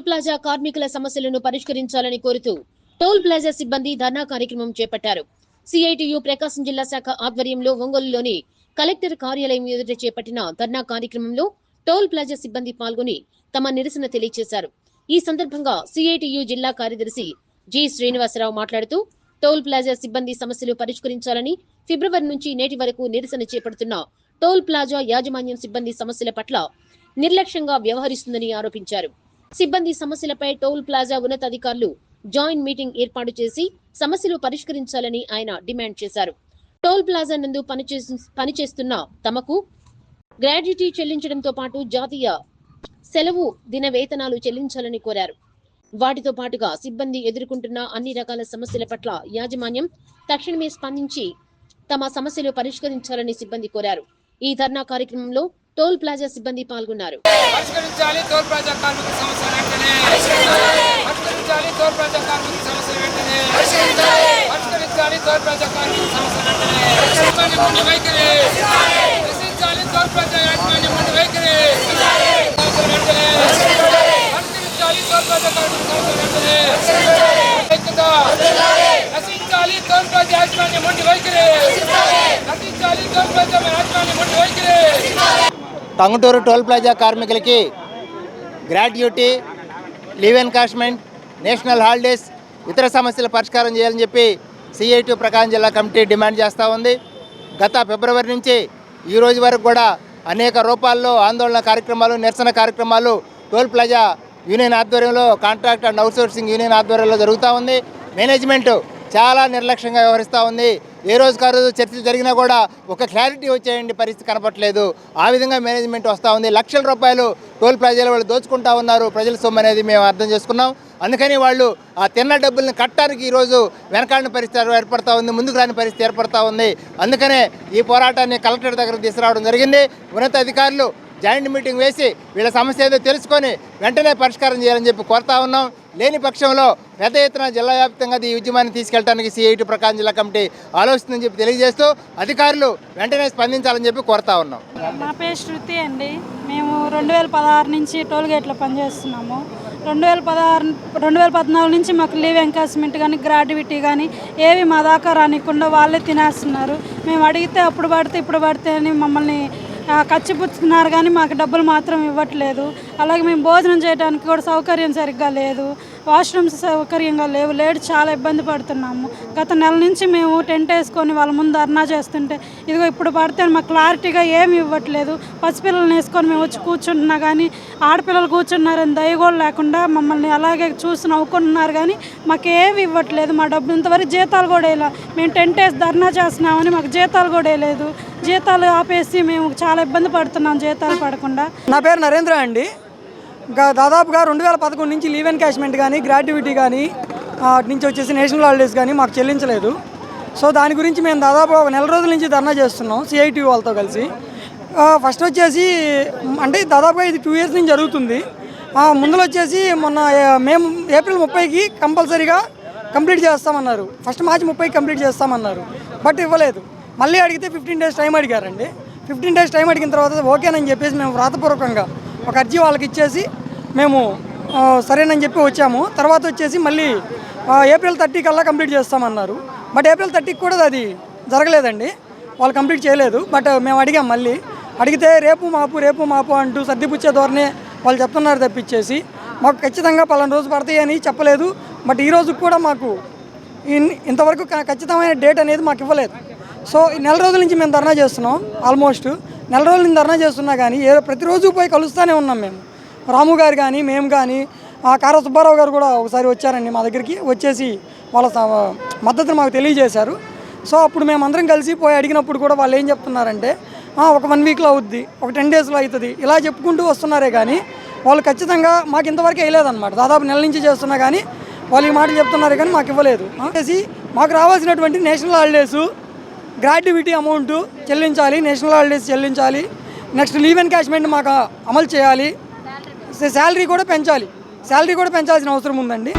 Toll plaza కార్మికుల సమస్యలను పరిష్కరించాలని కోరుతూ టోల్ ప్లాజా సిబ్బంది ధర్నా కార్యక్రమం చేపట్టారు. సిఐటియు ప్రకాశం జిల్లా శాఖ ఆధ్వర్యంలో ఒంగోలులోని కలెక్టర్ కార్యాలయం ఎదుట చేపట్టిన ధర్నా కార్యక్రమంలో టోల్ ప్లాజా సిబ్బంది పాల్గొని తమ నిరసన తెలియజేశారు ఈ సందర్భంగా సిఐటియు జిల్లా కార్యదర్శి జి శ్రీనివాసరావు మాట్లాడుతూ టోల్ ప్లాజా సిబ్బంది సమస్యలు పరిష్కరించాలని ఫిబ్రవరి నుంచి నేటి వరకు నిరసన చేపడుతున్న టోల్ ప్లాజా యాజమాన్యం సిబ్బంది సమస్యల పట్ల నిర్లక్ష్యంగా వ్యవహరిస్తుందని ఆరోపించారు. సిబ్బంది సమస్యలపై టోల్ ప్లాజా ఉన్నతాధికారులు జాయింట్ మీటింగ్ ఏర్పాటు చేసి సమస్యలు పరిష్కరించాలని ఆయన డిమాండ్ చేశారు. టోల్ ప్లాజా నందు పనిచేస్తున్న తమకు గ్రాడ్యుటీ చెల్లించడంతో పాటు జాతీయ సెలవు దిన వేతనాలు చెల్లించాలని కోరారు. వాటితో పాటుగా సిబ్బంది ఎదుర్కొంటున్న అన్ని రకాల సమస్యల పట్ల యాజమాన్యం తక్షణమే స్పందించి తమ సమస్యలు పరిష్కరించాలని సిబ్బంది కోరారు. ఈ ధర్నా కార్యక్రమంలో టోల్ ప్లాజా సిబ్బంది పాల్గొన్నారు. సమస్య వెంటనే. యాజమాన్యం ముందు వైఖరి. రక్షించాలి టోల్ ప్లాజా యాజమాన్యం ముందు వైఖరి. టంగుటూరు టోల్ ప్లాజా కార్మికులకి gratuity leave encashment national holidays ఇతర సమస్యల పరిష్కారం చేయాలని చెప్పి సిఐటి ప్రకాశం జిల్లా కమిటీ డిమాండ్ చేస్తూ ఉంది. గత ఫిబ్రవరి నుంచి ఈ రోజు వరకు కూడా అనేక రూపాల్లో ఆందోళన కార్యక్రమాలు నిరసన కార్యక్రమాలు టోల్ ప్లాజా యూనియన్ ఆధ్వర్యంలో కాంట్రాక్ట్ అండ్ అవుట్సోర్సింగ్ యూనియన్ ఆధ్వర్యంలో జరుగుతూ ఉంది. మేనేజ్మెంట్ చాలా నిర్లక్ష్యంగా వ్యవహరిస్తూ ఉంది. ఏ రోజు కాదు చర్చలు జరిగినా కూడా ఒక క్లారిటీ వచ్చేయండి పరిస్థితి కనపట్లేదు ఆ విధంగా మేనేజ్మెంట్ వస్తూ ఉంది. లక్షల రూపాయలు టోల్ ప్లాజాలు వాళ్ళు దోచుకుంటా ఉన్నారు. ప్రజల సొమ్ము అనేది మేము అర్థం చేసుకున్నాం. అందుకని వాళ్ళు ఆ తిన్న డబ్బుల్ని కట్టడానికి ఈరోజు వెనకాడిన పరిస్థితి ఏర్పడతా ఉంది. ముందుకు రాని పరిస్థితి ఏర్పడతా ఉంది. అందుకనే ఈ పోరాటాన్ని కలెక్టర్ దగ్గర తీసుకురావడం జరిగింది. ఉన్నత అధికారులు జాయింట్ మీటింగ్ వేసి వీళ్ళ సమస్య ఏదో తెలుసుకొని వెంటనే పరిష్కారం చేయాలని చెప్పి కోరుతా ఉన్నాం. లేని పక్షంలో పెద్ద ఎత్తున జిల్లా వ్యాప్తంగా ఈ ఉద్యమాన్ని తీసుకెళ్ళడానికి సిఐటి ప్రకాశం జిల్లా కమిటీ ఆలోచిస్తుందని చెప్పి తెలియజేస్తూ అధికారులు వెంటనే స్పందించాలని చెప్పి కోరుతా ఉన్నాం. నా పేరు శృతి అండి. మేము రెండు వేల పదహారు నుంచి టోల్ గేట్లో పనిచేస్తున్నాము. రెండు వేల పదహారు రెండు వేల పద్నాలుగు నుంచి మాకు లీవ్ ఎంకాస్మెంట్ కానీ గ్రాడ్యుటీ కానీ ఏవి మా దాకా రానికుండా వాళ్ళే తినేస్తున్నారు. మేము అడిగితే అప్పుడు పడితే ఇప్పుడు పడితే అని మమ్మల్ని ఆ, కానీ మాకు డబ్బులు మాత్రం ఇవ్వట్లేదు. అలాగే మేము భోజనం చేయడానికి కూడా సౌకర్యం సరిగ్గా లేదు. వాష్రూమ్స్ సౌకర్యంగా లేవు. లేడు చాలా ఇబ్బంది పడుతున్నాము. గత నెల నుంచి మేము టెంట్ వేసుకొని వాళ్ళ ముందు ధర్నా చేస్తుంటే ఇదిగో ఇప్పుడు పడితే మాకు క్లారిటీగా ఏమి ఇవ్వట్లేదు. పసిపిల్లల్ని వేసుకొని మేము వచ్చి కూర్చుంటున్నా కానీ ఆడపిల్లలు కూర్చున్నారని దయ కూడా లేకుండా మమ్మల్ని అలాగే చూసి నవ్వుకుంటున్నారు కానీ మాకు ఏమి ఇవ్వట్లేదు. మా డబ్బులు ఇంతవరకు జీతాలు కూడా ఇలా మేము టెంట్ వేసి ధర్నా చేస్తున్నామని మాకు జీతాలు కూడా లేదు జీతాలు ఆపేసి మేము చాలా ఇబ్బంది పడుతున్నాం జీతాలు పడకుండా. నా పేరు నరేంద్ర అండి. దాదాపుగా రెండు వేల పదకొండు నుంచి లీవ్ ఎన్కాష్మెంట్ కానీ గ్రాట్యుటీ కానీ అటు నుంచి వచ్చేసి నేషనల్ హాలిడేస్ కానీ మాకు చెల్లించలేదు. సో దాని గురించి మేము దాదాపు ఒక నెల రోజుల నుంచి ధర్నా చేస్తున్నాం సిఐటి వాళ్ళతో కలిసి. ఫస్ట్ వచ్చేసి అంటే దాదాపుగా ఇది టూ ఇయర్స్ నుంచి జరుగుతుంది. ముందులో వచ్చేసి మొన్న మేము ఏప్రిల్ ముప్పైకి కంపల్సరీగా కంప్లీట్ చేస్తామన్నారు. ఫస్ట్ మార్చి ముప్పైకి కంప్లీట్ చేస్తామన్నారు. బట్ ఇవ్వలేదు. మళ్ళీ అడిగితే ఫిఫ్టీన్ డేస్ టైం అడిగారండి. ఫిఫ్టీన్ డేస్ టైం అడిగిన తర్వాత ఓకేనని చెప్పేసి మేము వ్రాతపూర్వకంగా ఒక అర్జీ వాళ్ళకి ఇచ్చేసి మేము సరేనని చెప్పి వచ్చాము. తర్వాత వచ్చేసి మళ్ళీ ఏప్రిల్ థర్టీ కల్లా కంప్లీట్ చేస్తామన్నారు. బట్ ఏప్రిల్ థర్టీకి కూడా అది జరగలేదండి. వాళ్ళు కంప్లీట్ చేయలేదు. బట్ మేము అడిగాం మళ్ళీ. అడిగితే రేపు మాపు రేపు మాపు అంటూ సర్దిపుచ్చే ధోరణి వాళ్ళు చెప్తున్నారు తప్పించేసి. మాకు ఖచ్చితంగా పలానా రోజు పడతాయి అని చెప్పలేదు. బట్ ఈ కూడా మాకు ఇన్- ఇంతవరకు ఖచ్చితమైన డేట్ అనేది మాకు ఇవ్వలేదు. సో ఈ నెల రోజుల నుంచి మేము ధర్నా చేస్తున్నాం ఆల్మోస్ట్ నెల రోజుల నుంచి ధర్నా చేస్తున్నా కానీ ఏ ప్రతిరోజు పోయి కలుస్తూనే ఉన్నాం మేము. రాము గారు కానీ మేము కానీ ఆ కార సుబ్బారావు గారు కూడా ఒకసారి వచ్చారండి మా దగ్గరికి వచ్చేసి వాళ్ళ మద్దతును మాకు తెలియజేశారు. సో అప్పుడు మేము అందరం కలిసి పోయి అడిగినప్పుడు కూడా వాళ్ళు ఏం చెప్తున్నారంటే ఒక వన్ వీక్లో అవుద్ది ఒక టెన్ డేస్లో అవుతుంది ఇలా చెప్పుకుంటూ వస్తున్నారే కానీ వాళ్ళు ఖచ్చితంగా మాకు ఇంతవరకు వేయలేదన్నమాట. దాదాపు నెల నుంచి చేస్తున్నా కానీ వాళ్ళు ఈ మాట చెప్తున్నారు కానీ మాకు ఇవ్వలేదు. చేసి మాకు రావాల్సినటువంటి నేషనల్ హాలిడేసు గ్రాడ్యుటీ అమౌంట్ చెల్లించాలి నేషనల్ హాలిడేస్ చెల్లించాలి. నెక్స్ట్ లీవ్ ఎన్కాష్మెంట్ మాకు అమలు చేయాలి. శాలరీ కూడా పెంచాలి. శాలరీ కూడా పెంచాల్సిన అవసరం ఉందండి.